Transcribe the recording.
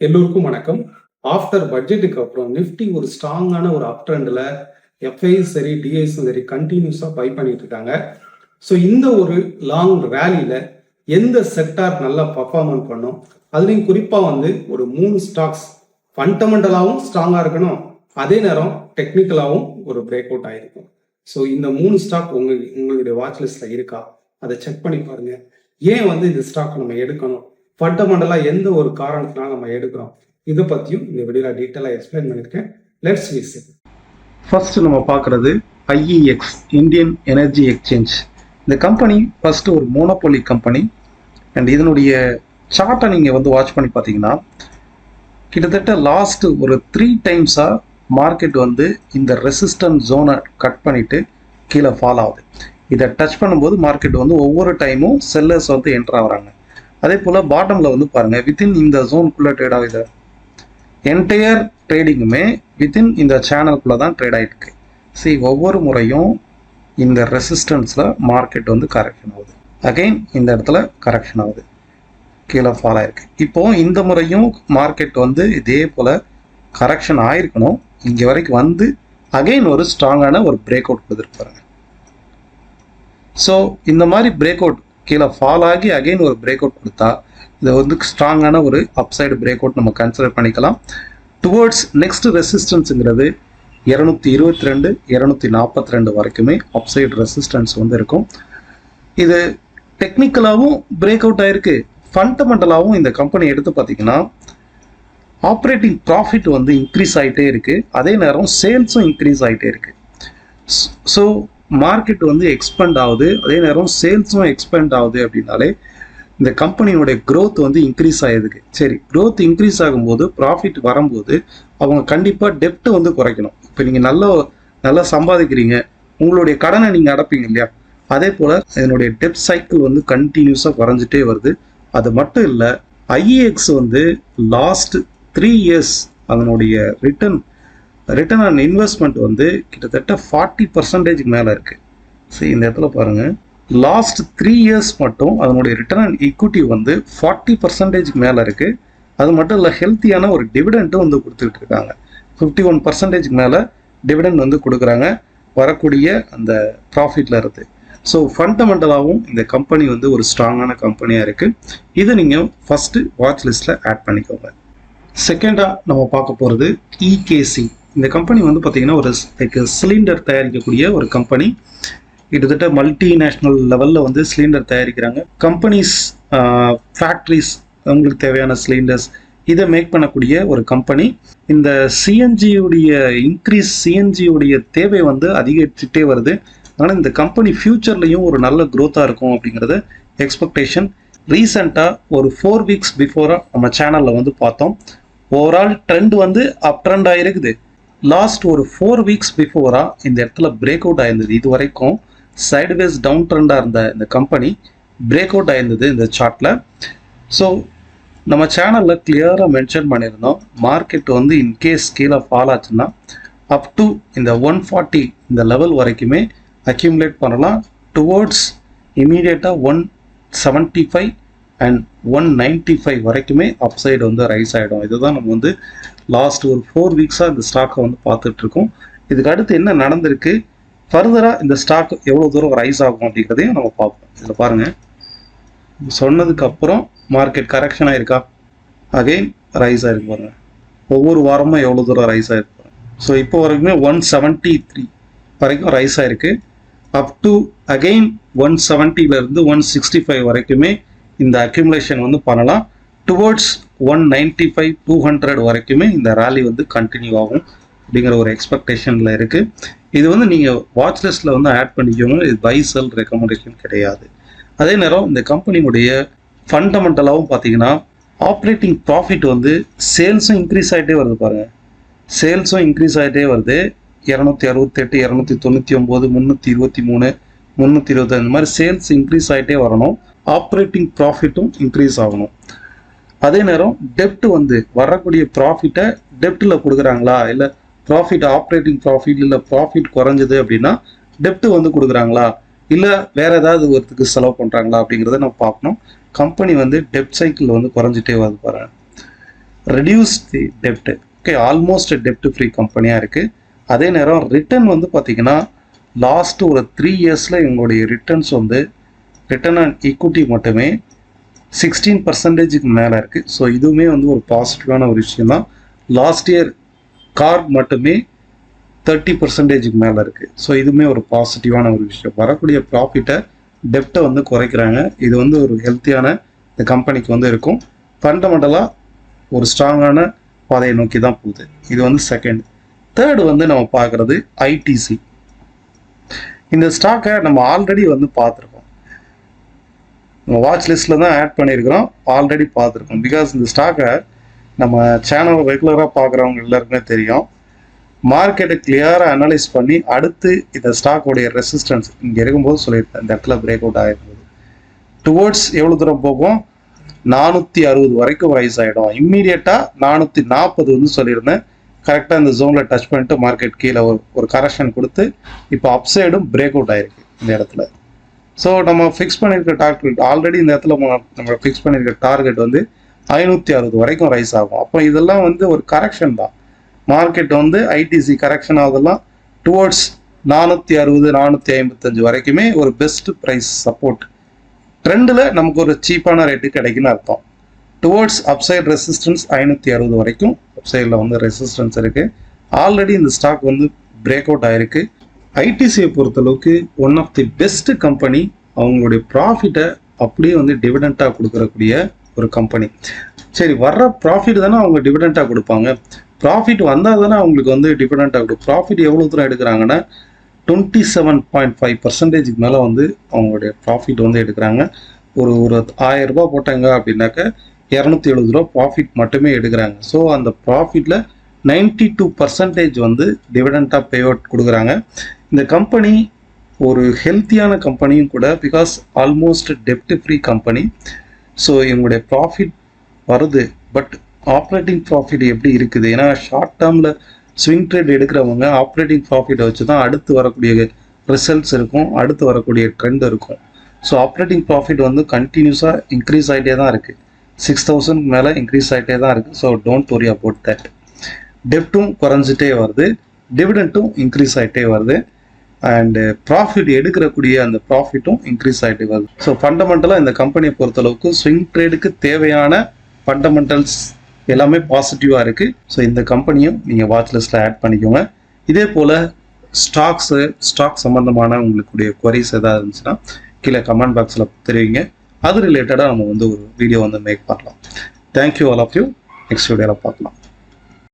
எல்லோருக்கும் வணக்கம். ஆஃப்டர் பட்ஜெட்டுக்கு அப்புறம் நிஃப்டி ஒரு ஸ்ட்ராங்கான ஒரு அப் ட்ரெண்டில் எஃப்ஐஸ் சரி டிஐஸும் சரி கண்டினியூஸாக பை பண்ணிட்டு இருக்காங்க. ஸோ இந்த ஒரு லாங் ரேலியில் எந்த செக்டார் நல்லா பர்ஃபார்மன் பண்ணும்? அதுலேயும் குறிப்பாக வந்து ஒரு மூணு ஸ்டாக்ஸ் ஃபண்டமெண்டலாகவும் ஸ்ட்ராங்காக இருக்கணும். அதே நேரம் டெக்னிக்கலாகவும் ஒரு பிரேக் அவுட் ஆயிருக்கும். ஸோ இந்த மூணு ஸ்டாக் உங்க உங்களுடைய வாட்ச் லிஸ்ட்ல இருக்கா? அதை செக் பண்ணி பாருங்க. ஏன் வந்து இந்த ஸ்டாக் நம்ம எடுக்கணும்? ஃபண்டமெண்டலாக எந்த ஒரு காரணத்தினால நம்ம எடுக்கிறோம்? இதை பற்றியும் இந்த வீடியோவில் டீட்டெயிலாக எக்ஸ்பிளைன் பண்ணியிருக்கேன். லெட்ஸ் விசிட் ஃபர்ஸ்ட் நம்ம பார்க்குறது ஐஇஎக்ஸ் இந்தியன் எனர்ஜி எக்ஸ்சேஞ்ச் இந்த கம்பெனி ஃபர்ஸ்ட் ஒரு மோனோபோலி கம்பெனி அண்ட் இதனுடைய சார்ட்டை நீங்கள் வந்து வாட்ச் பண்ணி பார்த்தீங்கன்னா கிட்டத்தட்ட லாஸ்ட் ஒரு த்ரீ டைம்ஸாக மார்க்கெட் வந்து இந்த ரெசிஸ்டன்ட் ஜோனை கட் பண்ணிவிட்டு கீழே ஃபால் ஆகுது. இதை டச் பண்ணும்போது மார்க்கெட் வந்து ஒவ்வொரு டைமும் செல்லர்ஸ் வந்து என்டர் ஆகுறாங்க. அதே போல் பாட்டமில் வந்து பாருங்கள் வித்தின் இந்த ஜோனுக்குள்ளே ட்ரேட் ஆகுது. என்டையர் ட்ரேடிங்குமே வித்தின் இந்த சேனலுக்குள்ளே தான் ட்ரேட் ஆகிட்டு சரி ஒவ்வொரு முறையும் இந்த ரெசிஸ்டன்ஸில் மார்க்கெட் வந்து கரெக்ஷன் ஆகுது. அகைன் இந்த இடத்துல கரெக்ஷன் ஆகுது. கீழே ஃபால் ஆயிருக்கு. இப்போ இந்த முறையும் மார்க்கெட் வந்து இதே போல் கரெக்ஷன் ஆயிருக்கணும். இங்கே வரைக்கும் வந்து அகைன் ஒரு ஸ்ட்ராங்கான ஒரு பிரேக் அவுட் கொடுத்துருப்பாருங்க ஸோ இந்த மாதிரி பிரேக் அவுட் கீழே ஃபால் ஆகி அகைன் ஒரு பிரேக் அவுட் கொடுத்தா இதை வந்து ஸ்ட்ராங்கான ஒரு அப்சைடு பிரேக் அவுட் நம்ம கன்சிடர் பண்ணிக்கலாம். டுவோர்ட்ஸ் நெக்ஸ்ட் ரெசிஸ்டன்ஸுங்கிறது இரநூத்தி இருபத்தி ரெண்டு இரநூத்தி நாற்பத்தி ரெண்டு வரைக்குமே அப்சைடு ரெசிஸ்டன்ஸ் வந்து இருக்கும். இது டெக்னிக்கலாகவும் பிரேக் அவுட் ஆயிருக்கு. ஃபண்டமெண்டலாகவும் இந்த கம்பெனி எடுத்து பார்த்தீங்கன்னா ஆப்ரேட்டிங் ப்ராஃபிட் வந்து இன்க்ரீஸ் ஆகிட்டே இருக்கு. அதே நேரம் சேல்ஸும் இன்க்ரீஸ் ஆகிட்டே இருக்கு. ஸோ மார்க்கெட் வந்து எக்ஸ்பெண்ட் ஆகுது. அதே நேரம் சேல்ஸும் எக்ஸ்பெண்ட் ஆகுது அப்படின்னாலே இந்த கம்பெனியோட க்ரோத் வந்து இன்க்ரீஸ் ஆகிருக்கு சரி க்ரோத் இன்க்ரீஸ் ஆகும்போது ப்ராஃபிட் வரும்போது அவங்க கண்டிப்பாக டெப்ட் வந்து குறைக்கணும். இப்போ நீங்கள் நல்லா நல்லா சம்பாதிக்கிறீங்க. உங்களுடைய கடனை நீங்கள் அடைப்பீங்க இல்லையா? அதே போல் இதனுடைய டெப்ட் சைக்கிள் வந்து கண்டினியூஸாக குறைஞ்சிட்டே வருது. அது மட்டும் இல்லை ஐஏஎக்ஸ் வந்து லாஸ்ட் த்ரீ இயர்ஸ் அதனுடைய ரிட்டர்ன் ரிட்டர்ன் ஆன் இன்வெஸ்ட்மெண்ட் வந்து கிட்டத்தட்ட ஃபார்ட்டி பர்சன்டேஜ் மேலே இருக்குது சரி இந்த இடத்துல பாருங்கள் லாஸ்ட் த்ரீ இயர்ஸ் மட்டும் அதனுடைய ரிட்டர்ன் ஆன் ஈக்விட்டி வந்து ஃபார்ட்டி பர்சன்டேஜுக்கு மேலே இருக்குது அது மட்டும் இல்லை ஹெல்த்தியான ஒரு டிவிடெண்ட்டும் வந்து கொடுத்துக்கிட்டு இருக்காங்க. ஃபிஃப்டி ஒன் பர்சன்டேஜ்க்கு மேலே டிவிடெண்ட் வந்து கொடுக்குறாங்க. வரக்கூடிய அந்த ப்ராஃபிட்டில் இருந்து. ஸோ ஃபண்டமெண்டலாகவும் இந்த கம்பெனி வந்து ஒரு ஸ்ட்ராங்கான கம்பெனியாக இருக்குது இதை நீங்கள் ஃபஸ்ட்டு வாட்ச் லிஸ்ட்டில் ஆட் பண்ணிக்கோங்க. செகண்டாக நம்ம பார்க்க போகிறது இகேசி இந்த கம்பெனி வந்து பார்த்தீங்கன்னா ஒரு லைக் சிலிண்டர் தயாரிக்கக்கூடிய ஒரு கம்பெனி கிட்டத்தட்ட மல்டிநேஷ்னல் லெவலில் வந்து சிலிண்டர் தயாரிக்கிறாங்க. கம்பெனிஸ் ஃபேக்ட்ரிஸ் அவங்களுக்கு தேவையான சிலிண்டர்ஸ் இதை மேக் பண்ணக்கூடிய ஒரு கம்பெனி இந்த சிஎன்ஜியுடைய இன்க்ரீஸ் சிஎன்ஜியுடைய தேவை வந்து அதிகரிச்சுட்டே வருது. அதனால் இந்த கம்பெனி ஃபியூச்சர்லையும் ஒரு நல்ல க்ரோத்தாக இருக்கும் அப்படிங்கிறது எக்ஸ்பெக்டேஷன் ரீசெண்டாக ஒரு ஃபோர் வீக்ஸ் பிஃபோராக நம்ம சேனலில் வந்து பார்த்தோம். ஓவரால் ட்ரெண்ட் வந்து அப் ட்ரெண்ட் ஆகிருக்குது லாஸ்ட் ஒரு ஃபோர் வீக்ஸ் பிஃபோராக இந்த இடத்துல பிரேக் அவுட் ஆயிருந்தது. இது வரைக்கும் சைடுவேஸ் டவுன் ட்ரெண்டாக இருந்த இந்த கம்பெனி பிரேக் அவுட் ஆயிருந்தது இந்த சார்ட்டில் ஸோ நம்ம சேனலில் கிளியராக மென்ஷன் பண்ணியிருந்தோம். மார்க்கெட் வந்து இன்கேஸ் கீழே ஃபால் ஆச்சுன்னா அப் டு இந்த ஒன் ஃபார்ட்டி இந்த லெவல் வரைக்குமே அக்யூமுலேட் பண்ணலாம். டுவோர்ட்ஸ் இமீடியட்டாக one seventy five and one ninety five வரைக்குமே அப்சைடு வந்து ரைஸ் ஆகிடும் இதுதான் நம்ம வந்து லாஸ்ட் ஒரு ஃபோர் வீக்ஸாக இந்த ஸ்டாக்கை வந்து பார்த்துட்ருக்கோம் இதுக்கு அடுத்து என்ன நடந்திருக்கு? ஃபர்தராக இந்த ஸ்டாக் எவ்வளோ தூரம் ரைஸ் ஆகும் அப்படிங்கிறதையும் நம்ம பார்ப்போம். இதில் பாருங்கள் சொன்னதுக்கப்புறம் மார்க்கெட் கரெக்ஷன் ஆயிருக்கா? அகெயின் ரைஸ் ஆகிருக்கு பாருங்கள் ஒவ்வொரு வாரமும் எவ்வளோ தூரம் ரைஸ் ஆயிருக்கு ஸோ இப்போ வரைக்குமே ஒன் செவன்ட்டி த்ரீ வரைக்கும் ரைஸ் ஆகிருக்கு அப் டு அகெயின் ஒன் செவன்ட்டிலேருந்து ஒன் சிக்ஸ்டி ஃபைவ் வரைக்குமே இந்த அக்யூமுலேஷன் வந்து பண்ணலாம். Towards one ninety five two hundred வரைக்குமே இந்த ரேலி வந்து கண்டினியூ ஆகும் அப்படிங்கிற ஒரு எக்ஸ்பெக்டேஷனில் இருக்குது இது வந்து நீங்கள் வாட்ச் லிஸ்ட்டில் வந்து ஆட் பண்ணிக்கோங்க. இது பை செல் ரெக்கமெண்டேஷன் கிடையாது. அதே நேரம் இந்த கம்பெனியுடைய ஃபண்டமெண்டலாகவும் பார்த்தீங்கன்னா ஆப்ரேட்டிங் ப்ராஃபிட் வந்து சேல்ஸும் இன்க்ரீஸ் ஆகிட்டே வருது பாருங்கள் சேல்ஸும் இன்க்ரீஸ் ஆகிட்டே வருது. இரநூத்தி அறுபத்தெட்டு இரநூத்தி தொண்ணூற்றி ஒம்பது முந்நூற்றி இருபத்தி மூணு முந்நூற்றி இருபத்தஞ்சு இந்த மாதிரி சேல்ஸ் இன்க்ரீஸ் ஆகிட்டே வரணும். ஆப்ரேட்டிங் ப்ராஃபிட்டும் இன்க்ரீஸ் ஆகணும். அதே நேரம் டெப்ட் வந்து வரக்கூடிய ப்ராஃபிட்டை டெப்டில் கொடுக்குறாங்களா? இல்லை ப்ராஃபிட் ஆப்ரேட்டிங் ப்ராஃபிட் இல்லை ப்ராஃபிட் குறைஞ்சது அப்படின்னா டெப்ட் வந்து கொடுக்குறாங்களா? இல்லை வேற ஏதாவது ஒருத்துக்கு செலவு பண்ணுறாங்களா அப்படிங்கிறத நம்ம பார்க்கணும். கம்பெனி வந்து டெப்ட் சைக்கிள் வந்து குறைஞ்சிட்டே வந்து பாருங்க ரெடியூஸ் தி டெப்ட் ஓகே ஆல்மோஸ்ட் டெப்ட் ஃப்ரீ கம்பெனியாக இருக்குது அதே நேரம் ரிட்டர்ன் வந்து பார்த்தீங்கன்னா லாஸ்ட் ஒரு த்ரீ இயர்ஸில் இவங்களுடைய ரிட்டர்ன்ஸ் வந்து ரிட்டர்ன் ஆன் ஈக்விட்டி மட்டுமே சிக்ஸ்டீன் பர்சன்டேஜுக்கு மேலே இருக்குது ஸோ இதுவுமே வந்து ஒரு பாசிட்டிவான ஒரு விஷயம் தான் லாஸ்ட் இயர் கார் மட்டுமே தேர்ட்டி பர்சன்டேஜுக்கு மேலே இருக்குது ஸோ இதுவுமே ஒரு பாசிட்டிவான ஒரு விஷயம். வரக்கூடிய ப்ராஃபிட்டை டெப்டை வந்து குறைக்கிறாங்க. இது வந்து ஒரு ஹெல்த்தியான இந்த கம்பெனிக்கு வந்து இருக்கும். ஃபண்டமெண்டலாக ஒரு ஸ்ட்ராங்கான பாதையை நோக்கி தான் போகுது. இது வந்து செகண்ட் தேர்டு வந்து நம்ம பார்க்குறது ஐடிசி இந்த ஸ்டாக்கை நம்ம ஆல்ரெடி வந்து பார்த்துருக்கோம். நம்ம வாட்ச் லிஸ்ட்டில் தான் ஆட் பண்ணியிருக்கிறோம். ஆல்ரெடி பார்த்துருக்கோம். பிகாஸ் இந்த ஸ்டாக்கை நம்ம சேனல் ரெகுலராக பார்க்குறவங்க எல்லாருக்குமே தெரியும். மார்க்கெட்டை கிளியராக அனலைஸ் பண்ணி அடுத்து இந்த ஸ்டாக்கோடைய ரெசிஸ்டன்ஸ் இங்கே இருக்கும்போது சொல்லியிருந்தேன் இந்த இடத்துல பிரேக் அவுட் ஆகிருக்குது டுவோர்ட்ஸ் எவ்வளோ தூரம் போகும்? நானூற்றி அறுபது வரைக்கும் ரைஸ் ஆகிடும் இம்மீடியட்டாக நானூற்றி நாற்பது வந்து சொல்லியிருந்தேன். கரெக்டாக இந்த ஜோனில் டச் பண்ணிட்டு மார்க்கெட் கீழே ஒரு ஒரு கரெக்ஷன் கொடுத்து இப்போ அப்சைடும் பிரேக் அவுட் ஆகிருக்கு இந்த இடத்துல. ஸோ நம்ம ஃபிக்ஸ் பண்ணியிருக்க டார்கெட் ஆல்ரெடி இந்த இடத்துல நம்ம நம்ம ஃபிக்ஸ் பண்ணியிருக்க டார்கெட் வந்து ஐநூற்றி அறுபது வரைக்கும் ரைஸ் ஆகும். அப்போ இதெல்லாம் வந்து ஒரு கரெக்ஷன் தான். மார்க்கெட் வந்து ஐடிசி கரெக்ஷன் ஆகுதெல்லாம் டுவோர்ட்ஸ் நானூற்றி அறுபது நானூற்றி ஐம்பத்தஞ்சு வரைக்குமே ஒரு பெஸ்ட் ப்ரைஸ் சப்போர்ட் ட்ரெண்டில் நமக்கு ஒரு சீப்பான ரேட்டு கிடைக்குன்னு அர்த்தம். டுவோர்ட்ஸ் அப்சைட் ரெசிஸ்டன்ஸ் ஐநூற்றி அறுபது வரைக்கும் அப்சைடில் வந்து ரெசிஸ்டன்ஸ் இருக்குது ஆல்ரெடி இந்த ஸ்டாக் வந்து பிரேக் அவுட் ஆயிருக்கு. ஐடிசியை பொறுத்தளவுக்கு one of the best company அவங்களுடைய ப்ராஃபிட்டை அப்படியே வந்து டிவிடெண்ட்டாக கொடுக்கறக்கூடிய ஒரு கம்பெனி சரி வர்ற ப்ராஃபிட் தானே அவங்க டிவிடெண்ட்டாக கொடுப்பாங்க. ப்ராஃபிட் வந்தால் தானே அவங்களுக்கு வந்து டிவிடெண்ட்டாக கொடுக்கும். ப்ராஃபிட் எவ்வளோ தூரம் எடுக்கிறாங்கன்னா டுவெண்ட்டி செவன் பாயிண்ட் ஃபைவ் பர்சன்டேஜுக்கு மேலே வந்து அவங்களுடைய ப்ராஃபிட் வந்து எடுக்கிறாங்க. ஒரு ஒரு ஆயிரம் ரூபாய் போட்டாங்க அப்படின்னாக்க இரநூத்தி எழுபது ரூபா ப்ராஃபிட் மட்டுமே எடுக்கிறாங்க. ஸோ அந்த ப்ராஃபிட்டில் நைன்டி டூ பர்சன்டேஜ் வந்து டிவிடெண்ட்டாக பே அவுட் கொடுக்குறாங்க. இந்த கம்பெனி ஒரு ஹெல்த்தியான கம்பெனியும் கூட பிகாஸ் ஆல்மோஸ்ட் டெப்ட் ஃப்ரீ கம்பெனி ஸோ இவங்களுடைய ப்ராஃபிட் வருது. பட் ஆப்ரேட்டிங் ப்ராஃபிட் எப்படி இருக்குது? ஏன்னா ஷார்ட் டேர்மில் ஸ்விங் ட்ரேட் எடுக்கிறவங்க ஆப்ரேட்டிங் ப்ராஃபிட்டை வச்சு தான் அடுத்து வரக்கூடிய ரிசல்ட்ஸ் இருக்கும் அடுத்து வரக்கூடிய ட்ரெண்ட் இருக்கும். ஸோ ஆப்ரேட்டிங் ப்ராஃபிட் வந்து கண்டினியூஸாக இன்க்ரீஸ் ஆகிட்டே தான் இருக்குது சிக்ஸ் தௌசண்ட் மேலே இன்க்ரீஸ் ஆகிட்டே தான் இருக்குது so don't worry about that டெப்ட்டும் குறைஞ்சிட்டே வருது. டிவிடெண்ட்டும் இன்க்ரீஸ் ஆகிட்டே வருது. அண்டு ப்ராஃபிட் uh, எடுக்கிறக்கூடிய அந்த ப்ராஃபிட்டும் இன்க்ரீஸ் ஆகிட்டே வருது. ஸோ ஃபண்டமெண்டலாக இந்த கம்பெனியை பொறுத்தளவுக்கு ஸ்விங் ட்ரேடுக்கு தேவையான ஃபண்டமெண்டல்ஸ் எல்லாமே பாசிட்டிவாக இருக்குது ஸோ இந்த கம்பெனியும் நீங்கள் வாட்ச் லிஸ்ட்டில் ஆட் பண்ணிக்கோங்க. இதே போல் ஸ்டாக்ஸு ஸ்டாக் சம்மந்தமான உங்களுக்குடைய கொரிஸ் ஏதாவது இருந்துச்சுன்னா கீழே கமெண்ட் பாக்ஸில் தெரிவிங்க. அது ரிலேட்டடாக நம்ம வந்து ஒரு வீடியோ வந்து மேக் பண்ணலாம். Thank you all of you next வீடியோவில் பார்க்கலாம்.